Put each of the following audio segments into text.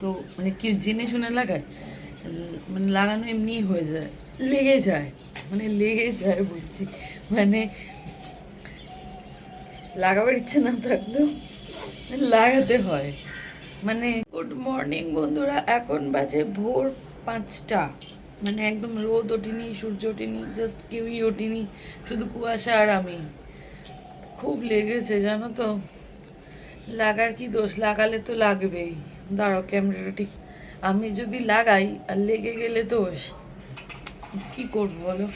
তো মানে কি জেনে শুনে লাগায়? মানে লাগানো এমনি হয়ে যায়। লেগে যায়। মানে লেগে যায় বলছি। মানে লাগাবার ইচ্ছে না থাকলেও লাগাতে হয়। মানে গুড মর্নিং বন্ধুরা, এখন বাজে ভোর পাঁচটা। মানে একদম রোদ ওঠেনি, সূর্য ওঠেনি জাস্ট কেউই ওঠেনি, শুধু কুয়াশা আর আমি। খুব লেগেছে, জানো তো? লাগার কি দোষ? লাগালে তো লাগবেই। দাঁড়াও ক্যামেরাটা ঠিক। আমি যদি লাগাই আর লেগে গেলে দোষ কি করব বলো?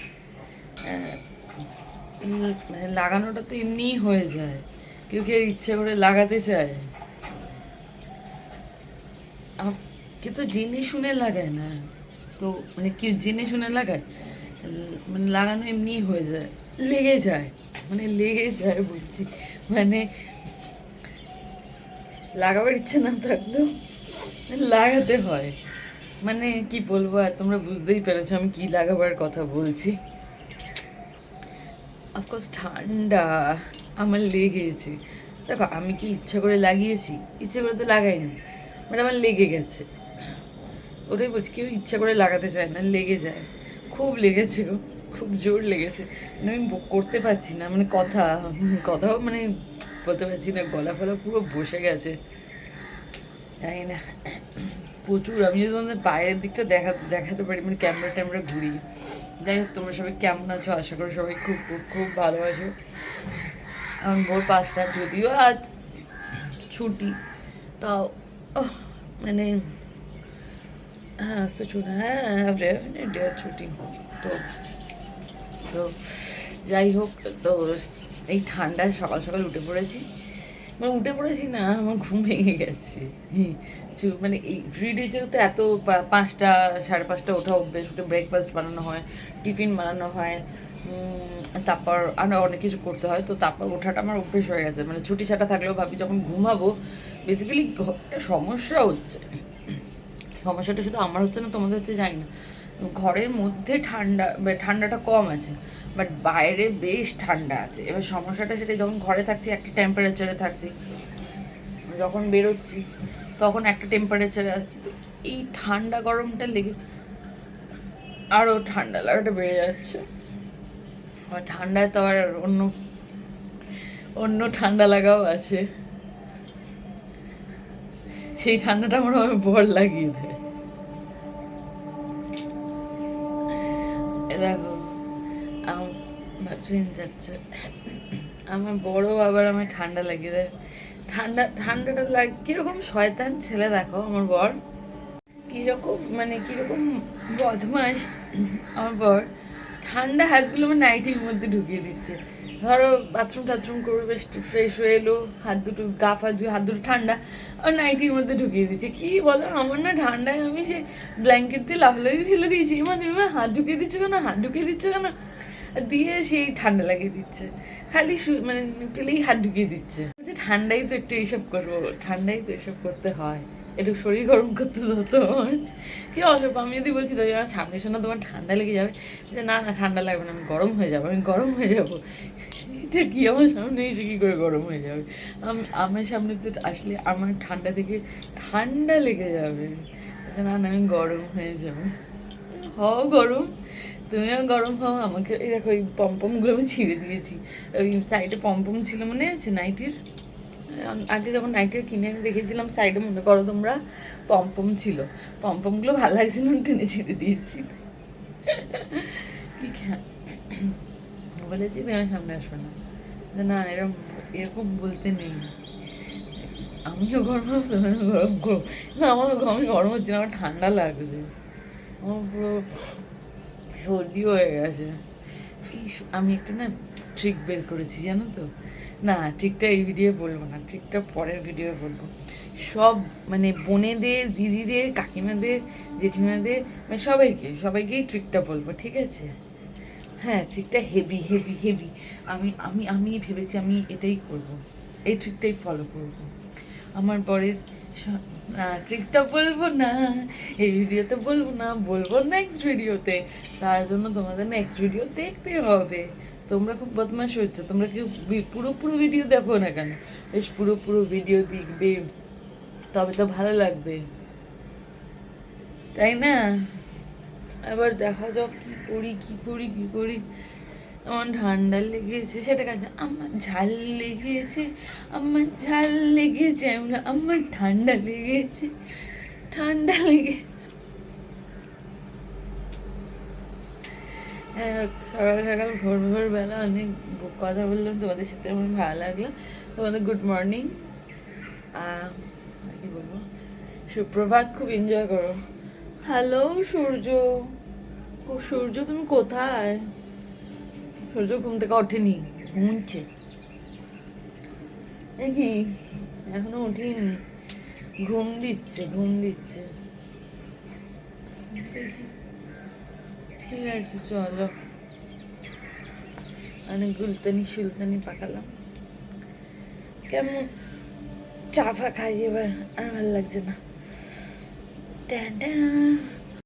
মানে লাগানোটা তো এমনিই হয়ে যায়। কেউ কি আর ইচ্ছে করে লাগাতে চায়? কেউ তো জেনে শুনে লাগায় না। তো মানে কেউ জেনে শুনে লাগায়। মানে লাগানো এমনিই হয়ে যায়। লেগে যায়। মানে লেগে যায় বলছি। মানে লাগাবার ইচ্ছে না থাকলেও। লাগাতে হয়। মানে কি বলব আর তোমরা বুঝতেই পেরেছ আমি কি লাগাবার কথা বলছি। অফকোর্স ঠান্ডা, আমার লেগেছে। দেখো, আমি কি ইচ্ছা করে লাগিয়েছি? ইচ্ছে করে তো লাগাইনি বাট আমার লেগে গেছে। ওটাই বলছি, কেউ ইচ্ছা করে লাগাতে চায় না, লেগে যায়। খুব লেগেছে গো, খুব জোর লেগেছে। মানে আমি করতে পারছি না মানে কথা, কথাও মানে বলতে পারছি না, গলা ফলা পুরো বসে গেছে। জানি না। প্রচুর, আমি যদি তোমাদের বাইরের দিকটা দেখা, দেখাতে পারি মানে ক্যামেরা ট্যামেরা ঘুরি। যাই হোক, তোমরা সবাই কেমন আছো? আশা করি সবাই খুব খুব খুব ভালো আছো। এখন ভোর পাঁচটা, যদিও আজ ছুটি, তাও মানে হ্যাঁ তো ছুটি হ্যাঁ ছুটি। তো তো, যাই হোক, তো এই ঠান্ডায় সকাল সকাল উঠে পড়েছি। মানে উঠে পড়েছি না, আমার ঘুম ভেঙে গেছে। মানে এই ফ্রিডে যেহেতু এত পাঁচটা, সাড়ে পাঁচটা ওঠা অভ্যেস, উঠে ব্রেকফাস্ট বানানো হয়, টিফিন বানানো হয় তারপর আরও অনেক কিছু করতে হয়, তো তারপর ওঠাটা আমার অভ্যেস হয়ে গেছে। মানে ছুটি ছাটা থাকলেও ভাবি যখন ঘুমাবো বেসিক্যালি সমস্যা হচ্ছে। সমস্যাটা শুধু আমার হচ্ছে না, তোমাদের হচ্ছে জানি না। ঘরের মধ্যে ঠান্ডা ঠান্ডাটা কম আছে। বাট বাইরে বেশ ঠান্ডা আছে। এবার সমস্যাটা সেটা যখন ঘরে থাকছি, একটা টেম্পারেচারে থাকছি যখন বেরোচ্ছি, তখন একটা টেম্পারেচারে আসছি। তো এই ঠান্ডা গরমটা লেগে আরও ঠান্ডা লাগাটা বেড়ে যাচ্ছে। ঠান্ডায় তো আর অন্য অন্য ঠান্ডা লাগাও আছে। সেই ঠান্ডাটা আমার আমি বর লাগিয়ে দেয়। দেখো ট্রেন যাচ্ছে। আমার বড় আবার আমার ঠান্ডা লাগিয়ে দেয়। ঠান্ডা, ঠান্ডাটা লাগ কীরকম শয়তান ছেলে দেখো আমার বর। কীরকম মানে কীরকম বদমাস আমার বর। ঠান্ডা হাতগুলো আমার নাইটির মধ্যে ঢুকিয়ে দিচ্ছে। ধরো বাথরুম টাথরুম করবে, বেশ ফ্রেশ হয়ে এলো, হাত দুটো গা ফা ধুয়ে, হাত দুটো ঠান্ডা, আর নাইটির মধ্যে ঢুকিয়ে দিচ্ছে। কি বলো, আমার না ঠান্ডায় আমি সে ব্ল্যাঙ্কেট দিয়ে লাফলাফি ফেলে দিয়েছি। তুমি হাত ঢুকিয়ে দিচ্ছ কেন? হাত ঢুকিয়ে দিচ্ছ কেন? দিয়ে সেই ঠান্ডা লাগিয়ে দিচ্ছে। খালি মানে পেলেই হাত ঢুকিয়ে দিচ্ছে। যে ঠান্ডাই তো একটু এইসব করব, ঠান্ডাই তো এসব করতে হয়। একটু শরীর গরম করতে হতো কি অসুখ আমি যদি বলছি, দাদা, আমার সামনে শোনা তোমার ঠান্ডা লেগে যাবে। যে না না, ঠান্ডা লাগবে না, আমি গরম হয়ে যাব, আমি গরম হয়ে যাব। এটা কি আমার সামনে এসে কী করে গরম হয়ে যাবে? আম- আমার সামনে তো আসলে আমার ঠান্ডা থেকে ঠান্ডা লেগে যাবে। না না, আমি গরম হয়ে যাব। হও গরম। তুমিও গরম হও, আমাকে এই দেখো, এই পম্পমগুলো আমি ছিঁড়ে দিয়েছি। ওই সাইডে পম্পম ছিল মনে আছে নাইটির আগে যখন নাইটের কিনে আমি দেখেছিলাম সাইডে মনে করো তোমরা, পম্পম ছিল। পম্পমগুলো ভালো লাগছিল টেনে ছিঁড়ে দিয়েছি। কি বলেছি আমার সামনে আসবে না। না এরকম এরকম বলতে নেই। আমিও গরম তুমিও গরম করো না, আমার আমি গরম হচ্ছে না, আমার ঠান্ডা লাগছে। পুরো সর্দি হয়ে গেছে। আমি একটা না ট্রিক বের করেছি, জানো তো? না ট্রিকটা এই ভিডিও বলব না ট্রিকটা পরের ভিডিও বলব। সব মানে বোনেদের, দিদিদের, কাকিমাদের, জেঠিমাদের মানে সবাইকে, সবাইকেই ট্রিকটা বলব, ঠিক আছে? হ্যাঁ ট্রিকটা হেভি হেভি হেভি আমি আমি আমি ভেবেছি আমি এটাই করব। এই ট্রিকটাই ফলো করব। আমার পরের ট্রিকটা বলব না। এই ভিডিওতে বলব না, বলব নেক্সট ভিডিওতে। তার জন্য তোমাদের নেক্সট ভিডিও দেখতে হবে। তোমরা খুব বদমাশ হচ্ছে, তোমরা বি- পুরো পুরো ভিডিও দেখো না কেন? বেশ পুরো পুরো ভিডিও দেখবে। তবে তো ভালো লাগবে। তাই না? এবার দেখা যাক কি করি কি করি কি করি। আমার ঠান্ডা লেগেছে সেটা কাছে আমার ঝাল লেগেছে আমার ঝাল লেগেছে আমি বললাম, আমার ঠান্ডা লেগেছে ঠান্ডা লেগে সকাল সকাল ভোর ভোর বেলা অনেক কথা বললাম তোমাদের সাথে আমার ভালো লাগল। তোমাদের গুড মর্নিং। কি বলব? সুপ্রভাত খুব এনজয় করো। হ্যালো সূর্য। ও সূর্য তুমি কোথায়? সূর্য ঘুম থেকে ওঠেনি ঘুমছে কি? এখনও উঠিনি। ঘুম দিচ্ছে ঘুম দিচ্ছে। ঠিক আছে, চলো। অনেক গুলতানি সুলতানি পাকালাম। কেমন? চা ফা খাই এবার, আর ভালো লাগছে না। Tan tan